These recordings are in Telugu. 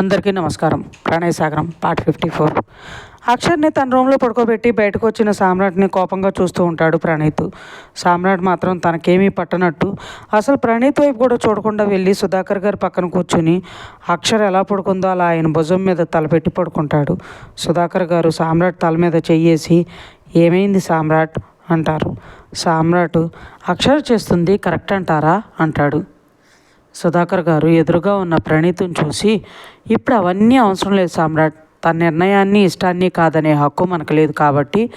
అందరికీ నమస్కారం. ప్రణయ్ సాగరం పార్ట్ ఫిఫ్టీ ఫోర్. అక్షర్ని తన రూమ్లో పడుకోబెట్టి బయటకు వచ్చిన సామ్రాట్ని కోపంగా చూస్తూ ఉంటాడు ప్రణీత్. సామ్రాట్ మాత్రం తనకేమీ పట్టనట్టు. అసలు ప్రణీత్ వైపు కూడా చూడకుండా వెళ్ళి సుధాకర్ గారి పక్కన కూర్చుని అక్షర్ ఎలా పడుకుందో అలా ఆయన భుజం మీద తలపెట్టి పడుకుంటాడు. సుధాకర్ గారు సామ్రాట్ తల మీద చెయ్యేసి ఏమైంది సామ్రాట్? అంటారు. సామ్రాట్ అక్షర్ చేస్తుంది కరెక్ట్ అంటారా? అంటాడు. సుధాకర్ గారు ఎదురుగా ఉన్న ప్రణీతుని చూసి ఇప్పుడు అవన్నీ అవసరం లేదు సామ్రాట్. తన నిర్ణయాన్ని ఇష్టాన్ని కాదనే హక్కు మనకు లేదు కాబట్టి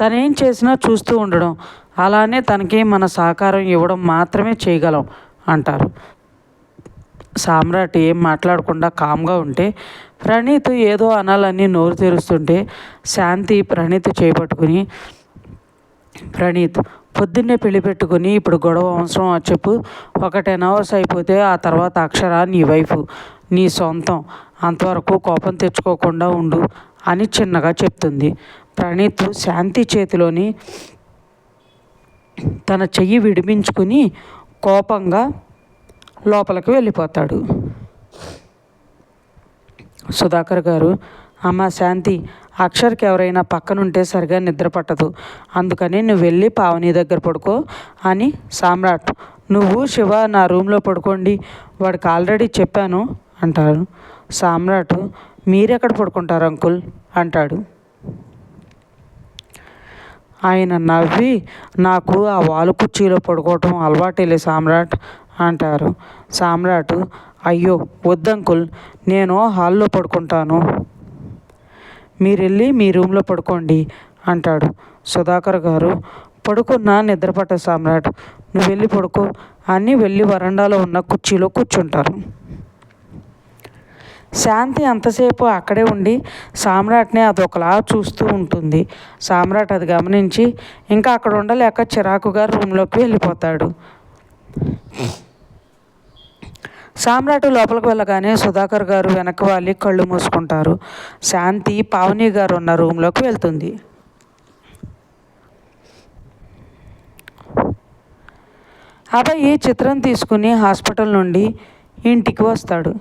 తనేం చేసినా చూస్తూ ఉండడం. అలానే తనకి మన సహకారం ఇవ్వడం మాత్రమే చేయగలం అంటారు. సామ్రాట్ ఏం మాట్లాడకుండా కామ్గా ఉంటే ప్రణీత్ ఏదో అనాలని నోరు తెరుస్తుంటే శాంతి ప్రణీత్ చేపట్టుకుని ప్రణీత్ పొద్దున్నే పెళ్ళి పెట్టుకుని ఇప్పుడు గొడవ అవసరం చెప్పు. ఒక టెన్ అవర్స్ అయిపోతే ఆ తర్వాత అక్షర నీ వైఫ్ నీ సొంతం. అంతవరకు కోపం తెచ్చుకోకుండా ఉండు అని చిన్నగా చెప్తుంది. ప్రణీత్ శాంతి చేతిలోని తన చెయ్యి విడిపించుకుని కోపంగా లోపలికి వెళ్ళిపోతాడు. సుధాకర్ గారు అమ్మ శాంతి అక్షర్కి ఎవరైనా పక్కనుంటే సరిగా నిద్ర పట్టదు. అందుకని నువ్వు వెళ్ళి పావని దగ్గర పడుకో అని సామ్రాట్ నువ్వు శివ నా రూమ్లో పడుకోండి వాడికి ఆల్రెడీ చెప్పాను అంటారు సామ్రాట్ మీరెక్కడ పడుకుంటారు అంకుల్? అంటాడు. ఆయన నవ్వి నాకు ఆ వాలు కుర్చీలో పడుకోవటం అలవాటేలే సామ్రాట్ అంటారు. సామ్రాట్ అయ్యో వద్దంకుల్ నేను హాల్లో పడుకుంటాను మీరు వెళ్ళి మీ రూమ్లో పడుకోండి అంటాడు. సుధాకర్ గారు పడుకున్నా నిద్రపట్ట సామ్రాట్. నువ్వు వెళ్ళి పడుకో అని వెళ్ళి వరండాలో ఉన్న కుర్చీలో కూర్చుంటారు. శాంతి అంతసేపు అక్కడే ఉండి సామ్రాట్ని అదొకలా చూస్తూ ఉంటుంది. సామ్రాట్ అది గమనించి ఇంకా అక్కడ ఉండలేక చిరాకుగా రూమ్లోకి వెళ్ళిపోతాడు. సామ్రాట్ లోపలికి వెళ్ళగానే సుధాకర్ గారు వెనక్కి వాళ్ళి కళ్ళు మూసుకుంటారు. శాంతి పావని గారు ఉన్న రూమ్లోకి వెళ్తుంది. అబ్బాయి చిత్రం తీసుకుని హాస్పిటల్ నుండి ఇంటికి వస్తాడు.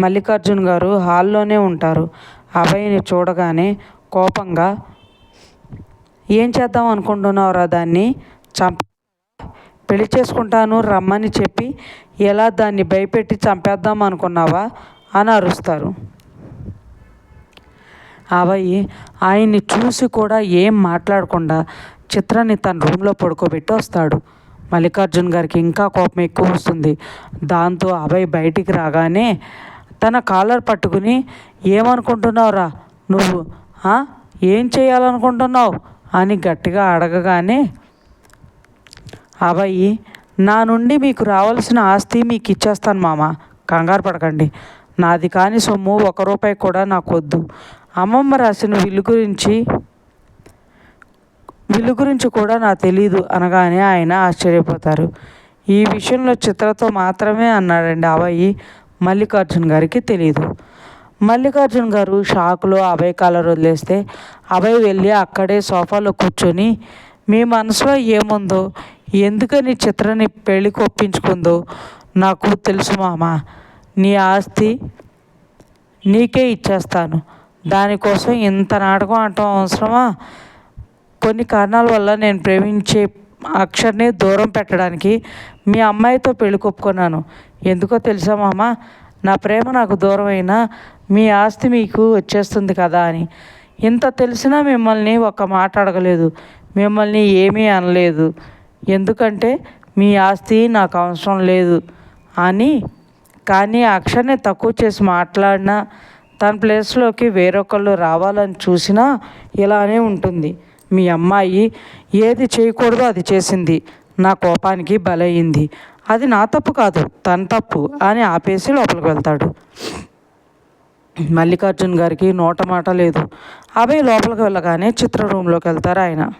మల్లికార్జున్ గారు హాల్లోనే ఉంటారు. అబ్బాయిని చూడగానే కోపంగా ఏం చేద్దాం అనుకుంటున్నావురా దాన్ని? చంప పెళ్ళి చేసుకుంటాను రమ్మని చెప్పి ఎలా దాన్ని భయపెట్టి చంపేద్దాం అనుకున్నావా అని అరుస్తారు. అవయ్యి ఆయన్ని చూసి కూడా ఏం మాట్లాడకుండా చిత్రాన్ని తన రూమ్లో పడుకోబెట్టి వస్తాడు. మల్లికార్జున్ గారికి ఇంకా కోపం ఎక్కువ వస్తుంది. దాంతో అభయ్ బయటికి రాగానే తన కాలర్ పట్టుకుని ఏమనుకుంటున్నావురా నువ్వు? ఏం చేయాలనుకుంటున్నావు? అని గట్టిగా అడగగానే అభయ్ నా నుండి మీకు రావాల్సిన ఆస్తి మీకు ఇచ్చేస్తాను మామ. కంగారు పడకండి. నాది కాని సొమ్ము ఒక రూపాయి కూడా నాకు వద్దు అమ్మమ్మ రాసిన విల్లు గురించి విల్లు గురించి కూడా నాకు తెలీదు అనగానే ఆయన ఆశ్చర్యపోతారు. ఈ విషయంలో చిత్రతో మాత్రమే అన్నాడండి అభయ్ మల్లికార్జున్ గారికి తెలియదు మల్లికార్జున్ గారు షాకులో అభయ్ కాలర్ వదిలేస్తే అభయ్ వెళ్ళి అక్కడే సోఫాలో కూర్చొని మీ మనసులో ఏముందో ఎందుకని చిత్రని పెళ్ళికి ఒప్పించుకుందో? నాకు తెలుసు మామ నీ ఆస్తి నీకే ఇచ్చేస్తాను. దానికోసం ఇంత నాటకం అంటాం అవసరమా? కొన్ని కారణాల వల్ల నేను ప్రేమించే అక్షర్ని దూరం పెట్టడానికి మీ అమ్మాయితో పెళ్ళి కొప్పుకున్నాను ఎందుకో తెలుసా మామ నా ప్రేమ నాకు దూరం అయినా మీ ఆస్తి మీకు వచ్చేస్తుంది కదా అని. ఇంత తెలిసినా మిమ్మల్ని ఒక మాట అడగలేదు. మిమ్మల్ని ఏమీ అనలేదు. ఎందుకంటే మీ ఆస్తి నాకు అవసరం లేదు అని. కానీ అక్షర్ని తక్కువ చేసి మాట్లాడినా తన ప్లేస్లోకి వేరొకళ్ళు రావాలని చూసినా ఇలానే ఉంటుంది. మీ అమ్మాయి ఏది చేయకూడదో అది చేసింది. నా కోపానికి బలయింది అది నా తప్పు కాదు తన తప్పు అని ఆపేసి లోపలికి వెళ్తాడు. మల్లికార్జున్ గారికి నోట మాట లేదు. అభయ్ లోపలికి వెళ్ళగానే చిత్ర రూమ్లోకి వెళ్తారు ఆయన.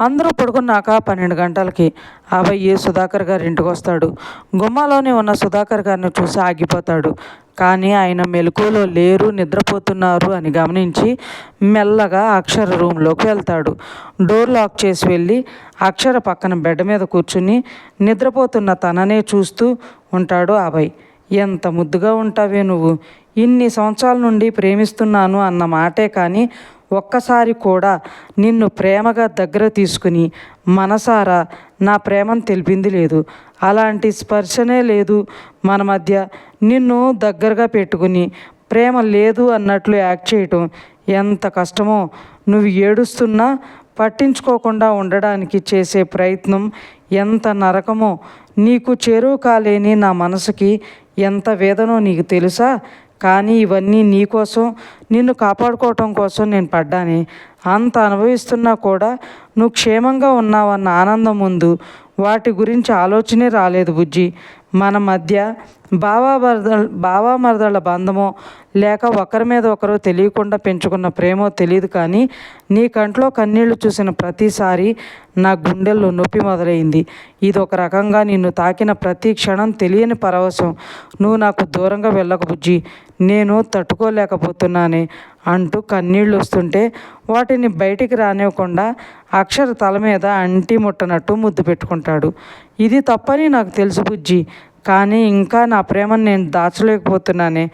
అందరూ పడుకున్నాక పన్నెండు గంటలకి అభయ్ సుధాకర్ గారి ఇంటికి వస్తాడు. గుమ్మాలోనే ఉన్న సుధాకర్ గారిని చూసి ఆగిపోతాడు. కానీ ఆయన మెలకువలో లేరు నిద్రపోతున్నారు అని గమనించి మెల్లగా అక్షర రూమ్లోకి వెళ్తాడు. డోర్ లాక్ చేసి వెళ్ళి అక్షర పక్కన బెడ్ మీద కూర్చుని నిద్రపోతున్న తననే చూస్తూ ఉంటాడు అభయ్. ఎంత ముద్దుగా ఉంటావే నువ్వు. ఇన్ని సంవత్సరాల నుండి ప్రేమిస్తున్నాను అన్న మాటే కానీ ఒక్కసారి కూడా నిన్ను ప్రేమగా దగ్గర తీసుకుని మనసారా నా ప్రేమను తెలిపింది లేదు. అలాంటి స్పర్శనే లేదు మన మధ్య. నిన్ను దగ్గరగా పెట్టుకుని ప్రేమ లేదు అన్నట్లు యాక్ట్ చేయటం ఎంత కష్టమో. నువ్వు ఏడుస్తున్నా పట్టించుకోకుండా ఉండడానికి చేసే ప్రయత్నం ఎంత నరకమో. నీకు చేరువు కాలేని నా మనసుకి ఎంత వేదనో నీకు తెలుసా? కానీ ఇవన్నీ నీకోసం నిన్ను కాపాడుకోవటం కోసం నేను పడ్డాని. అంత అనుభవిస్తున్నా కూడా నువ్వు క్షేమంగా ఉన్నావన్న ఆనందం ముందు వాటి గురించి ఆలోచనే రాలేదు బుజ్జి. మన మధ్య బావా మరద బావా మరదళ్ళ బంధమో లేక ఒకరి మీద ఒకరు తెలియకుండా పెంచుకున్న ప్రేమో తెలియదు కానీ నీ కంట్లో కన్నీళ్ళు చూసిన ప్రతిసారి నా గుండెల్లో నొప్పి మొదలైంది. ఇది ఒక రకంగా నిన్ను తాకిన ప్రతి క్షణం తెలియని పరవశం. నువ్వు నాకు దూరంగా వెళ్ళక బుజ్జి. నేను తట్టుకోలేకపోతున్నానే. అంటూ కన్నీళ్ళు వస్తుంటే వాటిని బయటికి రానివ్వకుండా అక్షర తల మీద అంటి ముట్టనట్టు ముద్దు పెట్టుకుంటాడు. ఇది తప్పని నాకు తెలుసు బుజ్జి కానీ ఇంకా నా ప్రేమను నేను దాచలేకపోతున్నానే.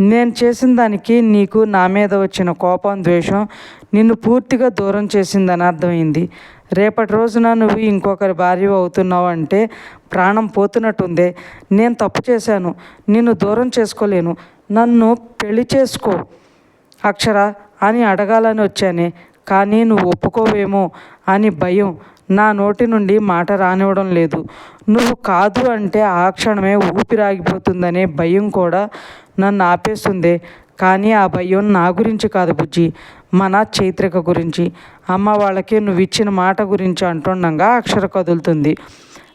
నేను చేసిన దానికి నీకు నా మీద వచ్చిన కోపం ద్వేషం నిన్ను పూర్తిగా దూరం చేసిందని అర్థమైంది. రేపటి రోజున నువ్వు ఇంకొకరి భార్య అవుతున్నావు అంటే ప్రాణం పోతున్నట్టుందే. నేను తప్పు చేశాను నిన్ను దూరం చేసుకోలేను. నన్ను పెళ్ళి చేసుకో. అక్షర అని అడగాలని వచ్చానే కానీ నువ్వు ఒప్పుకోవేమో అని భయం. నా నోటి నుండి మాట రానివ్వడం లేదు. నువ్వు కాదు అంటే ఆ క్షణమే ఊపిరాగిపోతుందనే భయం కూడా నన్ను ఆపేస్తుంది కానీ ఆ భయం నా గురించి కాదు బుజ్జి మన చైత్రిక గురించి. అమ్మ వాళ్ళకి నువ్వు ఇచ్చిన మాట గురించి అంటుండగా అక్షర కదులుతుంది.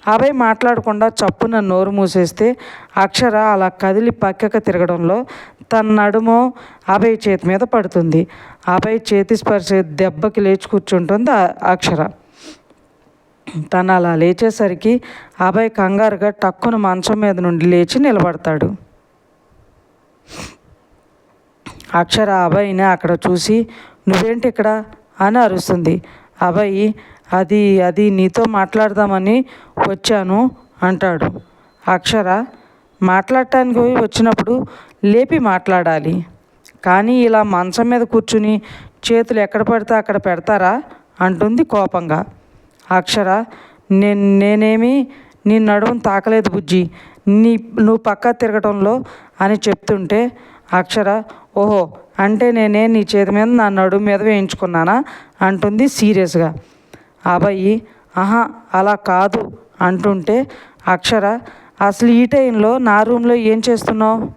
అభయ్ మాట్లాడకుండా చప్పున నోరు మూసేస్తే అక్షర అలా కదిలి పక్కకు తిరగడంలో తన నడుము అభయ్ చేతి మీద పడుతుంది. అభయ్ చేతి స్పర్శ దెబ్బకి లేచి కూర్చుంటుంది అక్షర. తను అలా లేచేసరికి అభయ్ కంగారుగా టక్కున మంచం మీద నుండి లేచి నిలబడతాడు. అక్షర అభయ్ని అక్కడ చూసి నువ్వేంటి ఇక్కడ? అని అరుస్తుంది. అభయ్ అది అది నీతో మాట్లాడదామని వచ్చాను అంటాడు. అక్షర మాట్లాడటానికి వచ్చినప్పుడు లేపి మాట్లాడాలి. కానీ ఇలా మంచం మీద కూర్చుని చేతులు ఎక్కడ పడితే అక్కడ పెడతారా? అంటుంది కోపంగా. అక్షర నేను నేనేమి నీ నడుమును తాకలేదు బుజ్జి. నీ నువ్వు పక్క తిరగటంలో అని చెప్తుంటే అక్షర ఓహో అంటే నేనే నీ చేతి మీద నా నడుము మీద వేయించుకున్నానా? అంటుంది సీరియస్గా. అబ్బాయి ఆహా అలా కాదు అంటుంటే అక్షర అసలు ఈ టైంలో నా రూమ్లో ఏం చేస్తున్నావు?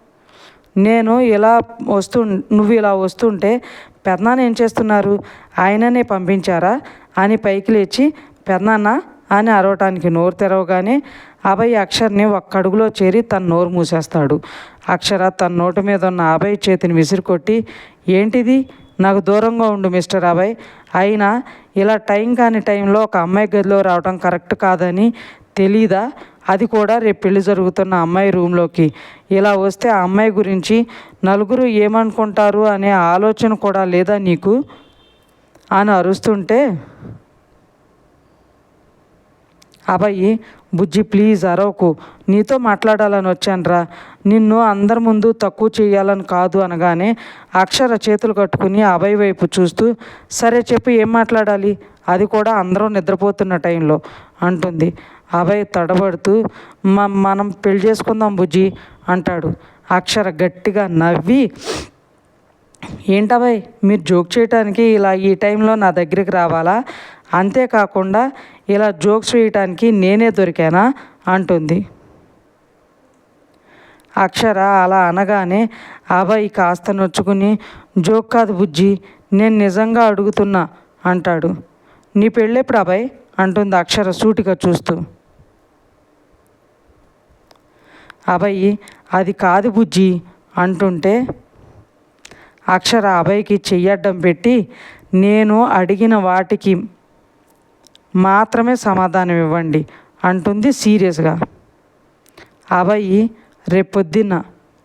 నేను ఇలా వస్తు నువ్వు ఇలా వస్తుంటే పెద్దనాన్న ఏం చేస్తున్నారు? ఆయననే పంపించారా? అని పైకి లేచి పెద్దనాన్న అని అరవటానికి నోరు తెరవగానే అభయ్ అక్షర్ని ఒక్క అడుగులో చేరి తన నోరు మూసేస్తాడు. అక్షర తన నోటి మీద ఉన్న అభయ్ చేతిని విసిరికొట్టి ఏంటిది? నాకు దూరంగా ఉండు మిస్టర్ అభయ్ అయినా ఇలా టైం కాని టైంలో ఒక అమ్మాయి గదిలో రావడం కరెక్ట్ కాదని తెలీదా? అది కూడా రేపు పెళ్ళి జరుగుతున్న అమ్మాయి రూమ్లోకి. ఇలా వస్తే ఆ అమ్మాయి గురించి నలుగురు ఏమనుకుంటారు అనే ఆలోచన కూడా లేదా నీకు? అని అరుస్తుంటే అబ్బాయి బుజ్జి ప్లీజ్ అరవకు. నీతో మాట్లాడాలని వచ్చానురా. నిన్ను అందరి ముందు తక్కువ చేయాలని కాదు అనగానే అక్షర చేతులు కట్టుకుని అభయ్ వైపు చూస్తూ సరే చెప్పి ఏం మాట్లాడాలి? అది కూడా అందరం నిద్రపోతున్న టైంలో అంటుంది. అభయ్ తడబడుతూ మనం పెళ్ళి చేసుకుందాం బుజ్జి అంటాడు. అక్షర గట్టిగా నవ్వి ఏంటబాయ్ మీరు జోక్ చేయటానికి ఇలా ఈ టైంలో నా దగ్గరికి రావాలా? అంతేకాకుండా ఇలా జోక్స్ వేయటానికి నేనే దొరికానా అంటుంది. అక్షర అలా అనగానే అభయ్ కాస్త నొచ్చుకుని జోక్ కాదు బుజ్జి నేను నిజంగా అడుగుతున్నా అంటాడు. నీ పెళ్ళెప్పుడు అభయ్? అంటుంది అక్షర సూటిగా చూస్తూ. అభయ్ అది కాదు బుజ్జి అంటుంటే అక్షర అభయ్కి చెయ్యడ్డం పెట్టి నేను అడిగిన వాటికి మాత్రమే సమాధానం ఇవ్వండి అంటుంది సీరియస్గా. అబ్బాయి రేపొద్దున్న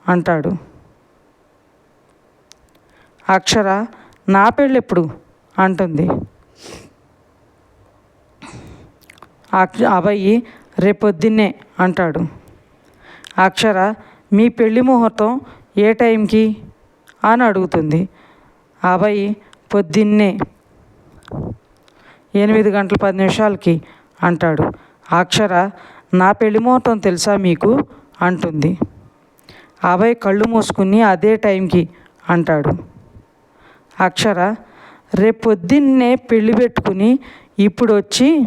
అంటాడు. అక్షర నా పెళ్ళెప్పుడు? అంటుంది. అక్ష అబ్బాయి రేపొద్దున్నే అంటాడు. అక్షర మీ పెళ్ళి ముహూర్తం ఏ టైంకి? అని అడుగుతుంది. అబ్బాయి పొద్దున్నే. ఎనిమిది గంటల పది నిమిషాలకి అంటాడు. అక్షర నా పెళ్ళి ముహూర్తం తెలుసా మీకు? అంటుంది. అభయ్ కళ్ళు మూసుకుని అదే టైంకి అంటాడు. అక్షర రేపు పొద్దున్నే పెళ్ళి పెట్టుకుని ఇప్పుడు వచ్చి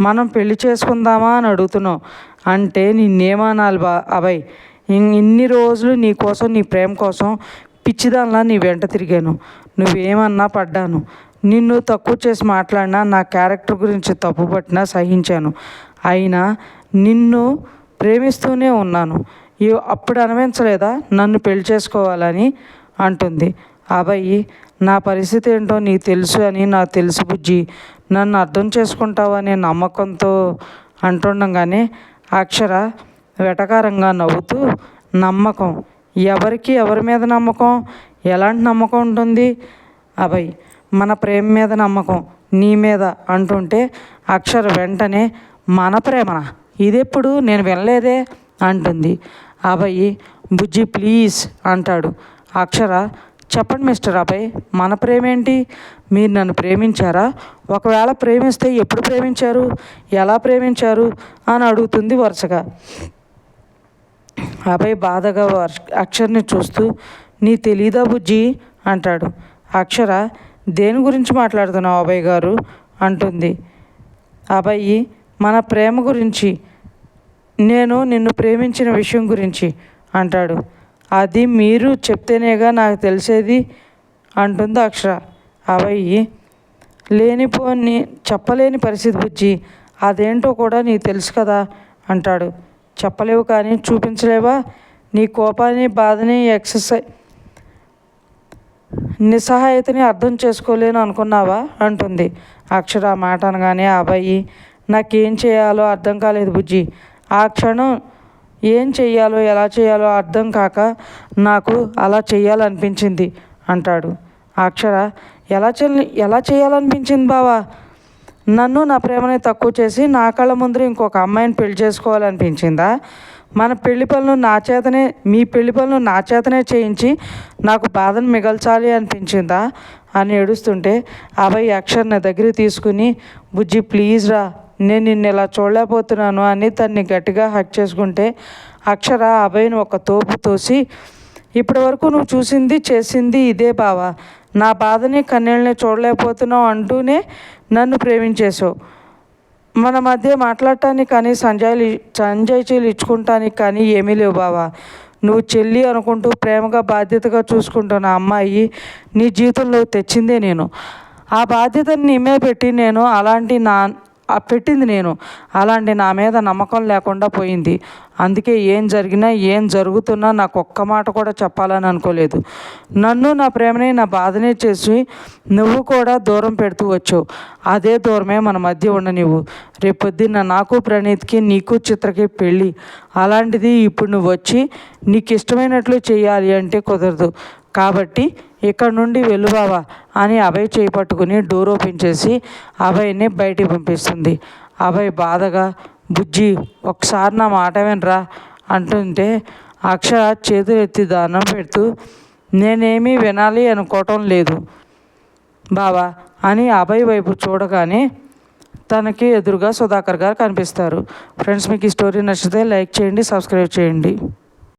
మనం పెళ్ళి చేసుకుందామా అని అడుగుతున్నావు అంటే నిన్నేమనాలి బా అభయ్? ఇన్ని రోజులు నీ కోసం నీ ప్రేమ కోసం పిచ్చిదానిలా నీ వెంట తిరిగాను. నువ్వేమన్నా పడ్డాను. నిన్ను తక్కువ చేసి మాట్లాడినా నా క్యారెక్టర్ గురించి తప్పు పట్టినా సహించాను. అయినా నిన్ను ప్రేమిస్తూనే ఉన్నాను. అప్పుడు అనిపించలేదా నన్ను పెళ్ళి చేసుకోవాలని అంటుంది. అబ్బాయి నా పరిస్థితి ఏంటో నీకు తెలుసు అని నాకు తెలుసు బుజ్జి. నన్ను అర్థం చేసుకుంటావు అనే నమ్మకంతో అంటుండగానే అక్షర వెటకారంగా నవ్వుతూ నమ్మకం. ఎవరికి ఎవరి మీద నమ్మకం? ఎలాంటి నమ్మకం ఉంటుంది? అబ్బాయి మన ప్రేమ మీద నమ్మకం నీ మీద అంటుంటే అక్షర వెంటనే మన ప్రేమనా. ఇదెప్పుడు నేను వినలేదే అంటుంది. అభయ్ బుజ్జి ప్లీజ్ అంటాడు. అక్షర చెప్పండి మిస్టర్ అభయ్ మన ప్రేమేంటి? మీరు నన్ను ప్రేమించారా? ఒకవేళ ప్రేమిస్తే ఎప్పుడు ప్రేమించారు? ఎలా ప్రేమించారు? అని అడుగుతుంది వరుసగా. అభయ్ బాధగా వర్ష అక్షర్ని చూస్తూ నీ తెలీదా బుజ్జి? అంటాడు. అక్షర దేని గురించి మాట్లాడుతున్నావు అభయ్ గారు? అంటుంది. అభయ్ మన ప్రేమ గురించి నేను నిన్ను ప్రేమించిన విషయం గురించి అంటాడు. అది మీరు చెప్తేనేగా నాకు తెలిసేది అంటుంది అక్షర. అభయ్ లేనిపోని చెప్పలేని పరిస్థితి బుజ్జి అదేంటో కూడా నీకు తెలుసు కదా అంటాడు. చెప్పలేవు కానీ చూపించలేవా? నీ కోపాన్ని బాధని ఎక్సర్సైజ్ నిస్సహాయతని అర్థం చేసుకోలేను అనుకున్నావా? అంటుంది. అక్షర ఆ మాట అనగానే అబ్బాయి నాకేం చేయాలో అర్థం కాలేదు బుజ్జి. ఆ క్షణం ఏం చెయ్యాలో ఎలా చేయాలో అర్థం కాక నాకు అలా చేయాలనిపించింది అంటాడు. అక్షర ఎలా చే ఎలా చేయాలనిపించింది బావా? నన్ను నా ప్రేమని తక్కువ చేసి నా కళ్ళ ముందర ఇంకొక అమ్మాయిని పెళ్ళి చేసుకోవాలనిపించిందా? మన పెళ్ళి పనులు నా చేతనే మీ పెళ్ళి పనులు నా చేతనే చేయించి నాకు బాధను మిగల్చాలి అనిపించిందా? అని ఏడుస్తుంటే అబ్బాయి అక్షర్ నా దగ్గరికి తీసుకుని బుజ్జి ప్లీజ్ రా నేను నిన్ను ఇలా చూడలేకపోతున్నాను అని తన్ని గట్టిగా హక్ చేసుకుంటే అక్షర అభయ్ని ఒక తోపు తోసి ఇప్పటి వరకు నువ్వు చూసింది చేసింది ఇదే బావా. నా బాధని కన్నీళ్ళని చూడలేకపోతున్నావు అంటూనే నన్ను ప్రేమించేశావు. మన మధ్య మాట్లాడటానికి కానీ సంజయ్ సంజయ్చీలు ఇచ్చుకుంటానికి కానీ ఏమీ లేవు బావా. నువ్వు చెల్లి అనుకుంటూ ప్రేమగా బాధ్యతగా చూసుకుంటున్న అమ్మాయి నీ జీవితంలో తెచ్చిందే నేను. ఆ బాధ్యతను నిమ్మే పెట్టి నేను అలాంటి నా పెట్టింది నేను. అలాంటి నా మీద నమ్మకం లేకుండా పోయింది. అందుకే ఏం జరిగినా ఏం జరుగుతున్నా నాకు ఒక్క మాట కూడా చెప్పాలని అనుకోలేదు. నన్ను నా ప్రేమని నా బాధనే చేసి నువ్వు కూడా దూరం పెడుతూ వచ్చావు. అదే దూరమే మన మధ్య ఉండనివ్వు. రేపొద్దున్న నాకు ప్రణీత్కి నీకు చిత్రకి పెళ్ళి. అలాంటిది ఇప్పుడు నువ్వు వచ్చి నీకు ఇష్టమైనట్లు చేయాలి అంటే కుదరదు. కాబట్టి ఇక్కడ నుండి వెళ్ళు బావా అని అభయ్ చేయి పట్టుకుని డోర్ ఓపెన్ చేసి అభయ్ని బయటికి పంపిస్తుంది. అభయ్ బాధగా బుజ్జి ఒకసారి నా మాట వినరా అంటుంటే అక్షర చేతులెత్తి దానం పెడుతూ నేనేమీ వినాలి అనుకోవటం లేదు బావా అని అభయ్ వైపు చూడగానే తనకి ఎదురుగా సుధాకర్ గారు కనిపిస్తారు. ఫ్రెండ్స్ మీకు ఈ స్టోరీ నచ్చితే లైక్ చేయండి సబ్స్క్రైబ్ చేయండి.